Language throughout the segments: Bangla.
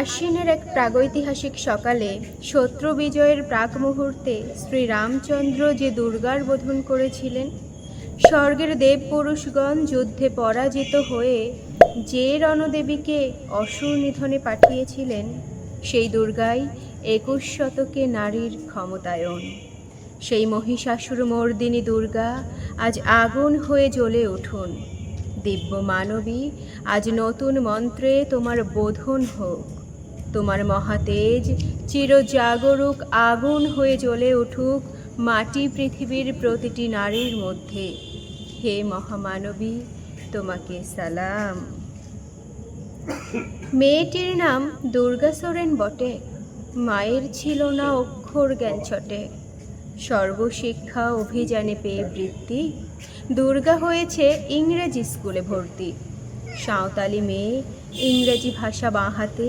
আশ্বিনের এক প্রাগৈতিহাসিক সকালে শত্রু বিজয়ের প্রাক মুহূর্তে শ্রীরামচন্দ্র যে দুর্গার বোধন করেছিলেন, স্বর্গের দেব পুরুষগণ যুদ্ধে পরাজিত হয়ে যে রণদেবীকে অসুর নিধনে পাঠিয়েছিলেন, সেই দুর্গাই একুশ শতকে নারীর ক্ষমতায়ন। সেই মহিষাসুর মর্দিনী দুর্গা আজ আগুন হয়ে জ্বলে উঠুন। দিব্য মানবী আজ নতুন মন্ত্রে তোমার বোধন হোক। তোমার মহাতেজ চির জাগরুক আগুন হয়ে জ্বলে উঠুক মাটি পৃথিবীর প্রতিটি নারীর মধ্যে। হে মহামানবী, তোমাকে সালাম। মেয়েটির নাম দুর্গা সোরেন বটে, মায়ের ছিল না অক্ষর জ্ঞান ছটে। সর্বশিক্ষা অভিযানে পেয়ে বৃত্তি, দুর্গা হয়েছে ইংরেজি স্কুলে ভর্তি। সাঁওতালি মেয়ে, ইংরেজি ভাষা বাঁ হাতে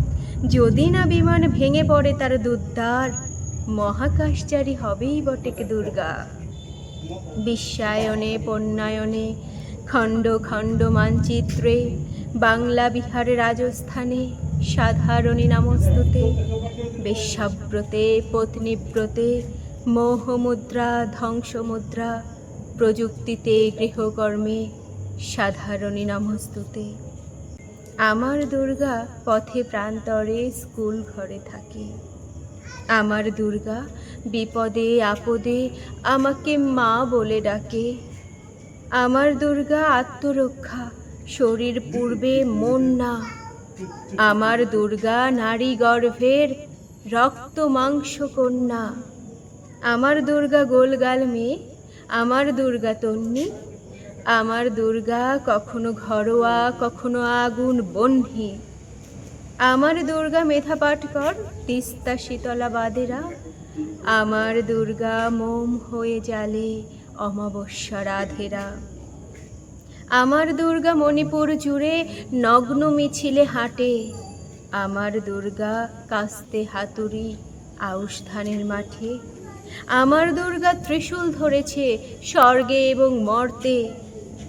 যদি না বিমান ভেঙে পড়ে তার দুদ্দার মহাকাশচারী হবেই বটেক দুর্গা। বিশ্বায়নে পণ্যায়নে, খণ্ড খণ্ড মানচিত্রে, বাংলা বিহার রাজস্থানে, সাধারণী নামস্তুতে, বেশ্যাব্রতে, পত্নীব্রতে, মোহমুদ্রা, ধ্বংসমুদ্রা, প্রযুক্তিতে, গৃহকর্মে, সাধারণী নমস্তুতে। আমার দুর্গা পথে প্রান্তরে স্কুল ঘরে থাকে। আমার দুর্গা বিপদে, আপদে আমাকে মা বলে ডাকে। আমার দুর্গা আত্মরক্ষা, শরীর পূর্বে মন না। আমার দুর্গা নারী গর্ভের রক্ত মাংস কন্যা। আমার দুর্গা গোলগাল মেয়ে, আমার দুর্গা তন্নি আমার দুর্গা কখনো ঘরোয়া, কখনো আগুন বহ্নি আমার দুর্গা মেধা পাটকর তিস্তা শীতলা বাদেরা। আমার দুর্গা মোম হয়ে জালে অমাবস্যা রাধেরা। আমার দুর্গা মণিপুর জুড়ে নগ্ন মিছিলে হাঁটে। আমার দুর্গা কাস্তে হাতুড়ি আউশ ধানের মাঠে। আমার দুর্গা ত্রিশূল ধরেছে স্বর্গে এবং মর্তে।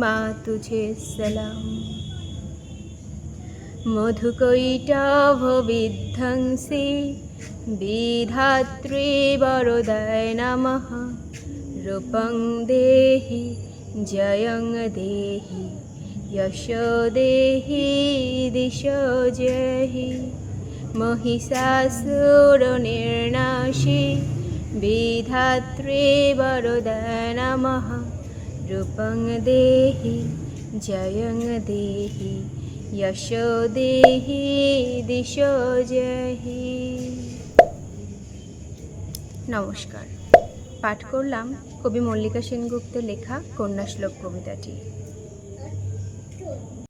মা তুঝে সেলাম মধুকৈটাভবিধ্বংসে বিধাত্রে বরদায় নমঃ রূপং দেহি জয়ং দেহি यशो देहि दिशो जहि महिषासुरनिर्नाशि विधात्रे वरदा नमः रूपं देहि जयं देहि यशो देहि दिशो जहि নমস্কার পাঠ করলাম কবি মল্লিকা সেনগুপ্তের লেখা কন্যা শ্লোক কবিতাটি